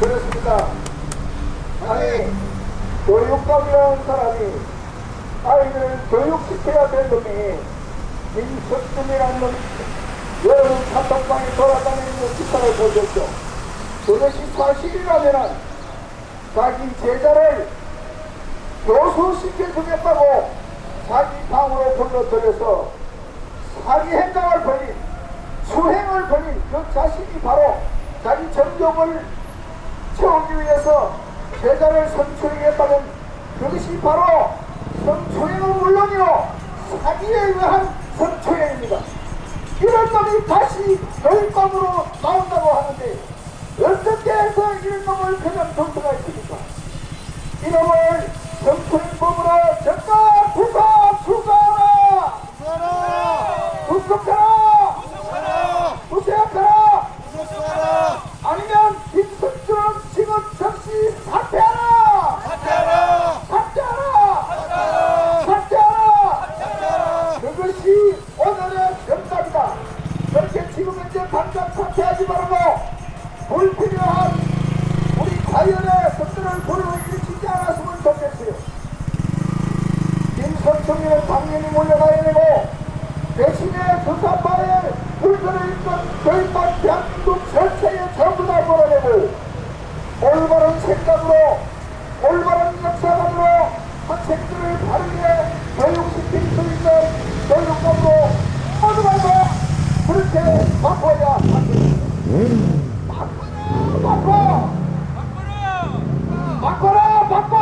그렇습니다. 아니, 교육감이라는 사람이 아이들을 교육시켜야 될 놈이 김석준이라는 놈이 여러분 카톡방에 돌아다니는 기사를 보셨죠? 그것이 사실이라면 자기 제자를 교수시켜주겠다고 자기 방으로 불러들여서 사기 행각을 벌인 수행을 벌인 그 자신이 바로 자기 정경을 채우기 위해서 제자를 선출하겠다는 그것이 바로 성추행은 물론이요 사기에 의한 성추행입니다. 이런 놈이 다시 교육감으로 나온다고 하는데 어떻게 해서 이런 놈을 그냥 둘 수가 있습니까? 이놈을 성추행범으로 적가 구속 수사하라! 구속하라! 구속하라! 아니면 김석준 지금 즉시 사퇴하라! 사퇴하라! 사퇴하라! 그 오늘의 정답이다. 그렇게 지금 현재 당장 사퇴하지 말고 불필요한 우리 과연의 것들을 불러일으키지 않았으면 좋겠어요. 김석준이는 당연히 몰려가야 되고 대신에 수사파에 물건을 입던 교육반 대한민국 전체에 전부 다 몰아내고 올바른 생각으로 올바른 역사관으로 학생들을 바르게 교육시킬 수 있는 교육감으로 모두가 다 그렇게 바꿔야 합니다. 바꿔! 바꿔! 바꿔라! 바꿔!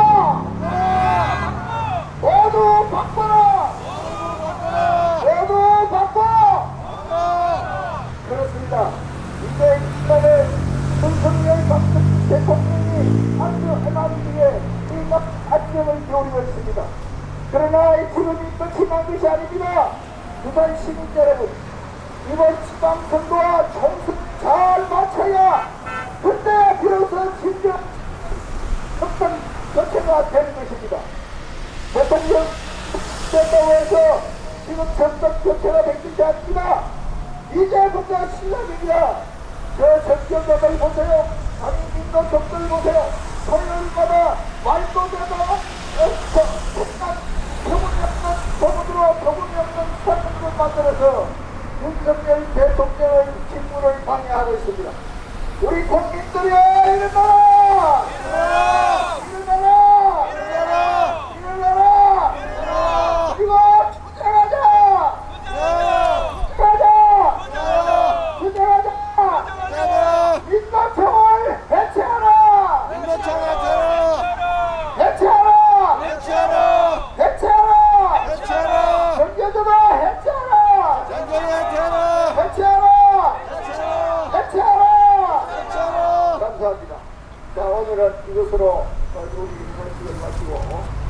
모두 바꿔라! 모두 바꿔! 그렇습니다. 이제 이번에 윤석열 대통령이 아주 해마리에 이막 안정을 겨루고 있습니다. 그러나 이 구름이 끝이 난 것이 아닙니다. 부산 시민 여러분, 이번 지방 선거와 총선 잘 맞춰야 그때 비로소 진정 협상 교체가 되는 것입니다. 대통령 해서 지금 정권 교체가 되지 않습니다. 이제부터 시작입니다. 저 정권들 보세요. 민노 정들 보세요. 토요일마다 말도 되도 생각 소문이 없는 소문으로 소문이 없는 사건을 만들어서 윤석열 대통령의 직무를 방해하고 있습니다. 우리 국민들이 일어나라! 일어나라! 일어나라! 이거 투쟁하자! 투쟁하자! 투쟁하자! 민노총을 해체하라! 해체하라! 해체하라! 경제주도 해체하라! 해체하라! 해체하라! 감사합니다. 자, 오늘은 이것으로 우리 말씀을 마치고